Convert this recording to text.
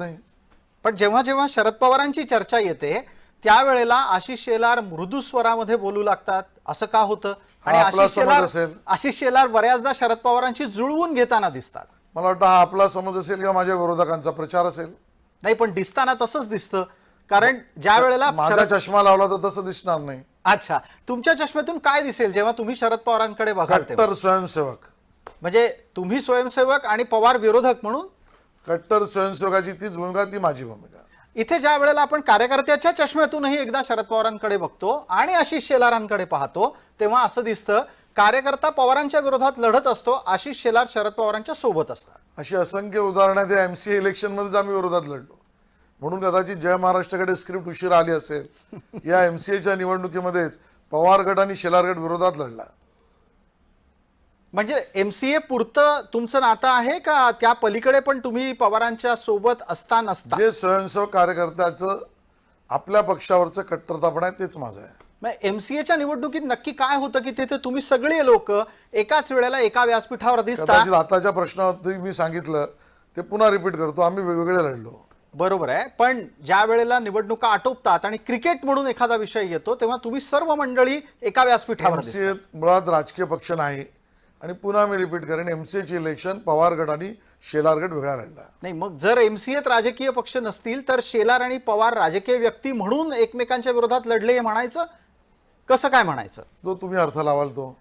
नाही. पण जेव्हा जेव्हा शरद पवारांची चर्चा येते त्यावेळेला आशिष शेलार मृदू स्वरामध्ये बोलू लागतात. असं का होतं? आणि आपला आशिष समज शेलार असेल. आशिष शेलार बऱ्याचदा शरद पवारांची जुळवून घेताना दिसतात. मला वाटतं हा आपला समज असेल किंवा माझ्या विरोधकांचा प्रचार असेल. नाही पण दिसताना तसंच दिसतं. कारण ज्या वेळेला माझा शरद- चष्मा लावला तर तसं दिसणार नाही. अच्छा. तुमच्या चष्म्यातून काय दिसेल? जेव्हा तुम्ही शरद पवारांकडे बघाल तेव्हा? कट्टर स्वयंसेवक. म्हणजे तुम्ही स्वयंसेवक आणि पवार विरोधक म्हणून कट्टर स्वयंसेवकाची तीच भूमिका ती माझी भूमिका. इथे ज्या वेळेला आपण कार्यकर्त्याच्या चष्म्यातूनही एकदा शरद पवारांकडे बघतो आणि आशिष शेलारांकडे पाहतो तेव्हा असं दिसतं कार्यकर्ता पवारांच्या विरोधात लढत असतो आशिष शेलार शरद पवारांच्या सोबत असतात. अशी असंख्य उदाहरणं त्या एम सी इलेक्शन मध्येच आम्ही विरोधात लढलो. म्हणून कदाचित जय महाराष्ट्राकडे स्क्रिप्ट उशीर आली असेल. या एम सी एच्या निवडणुकीमध्येच पवार गट आणि शेलार गट विरोधात लढला. म्हणजे एमसीए पुरतं तुमचं नातं आहे का त्या पलीकडे पण तुम्ही पवारांच्या सोबत असता नसता? जे स्वयंसेवक कार्यकर्त्याचं आपल्या पक्षावरचं कट्टरतापण आहे तेच माझं आहे. एमसीएच्या निवडणुकीत नक्की काय होतं की तिथे तुम्ही सगळे लोक एकाच वेळेला एका व्यासपीठावर दिसता? कदाचित आताच्या प्रश्नावरती मी सांगितलं ते पुन्हा रिपीट करतो आम्ही वेगवेगळे लढलो. बरोबर आहे. पण ज्या वेळेला निवडणुका आटोपतात आणि क्रिकेट म्हणून एखादा विषय येतो तेव्हा तुम्ही सर्व मंडळी एका व्यासपीठावर दिसता. मुळात राजकीय पक्ष नाही. आणि पुन्हा मी रिपीट करेन एमसीएची इलेक्शन पवार गट आणि शेलार गट वेगळा लढला नाही मग जर एमसीएत राजकीय पक्ष नसतील तर शेलार आणि पवार राजकीय व्यक्ती म्हणून एकमेकांच्या विरोधात लढले हे म्हणायचं? कसं काय म्हणायचं? जो तुम्ही अर्थ लावाल तो.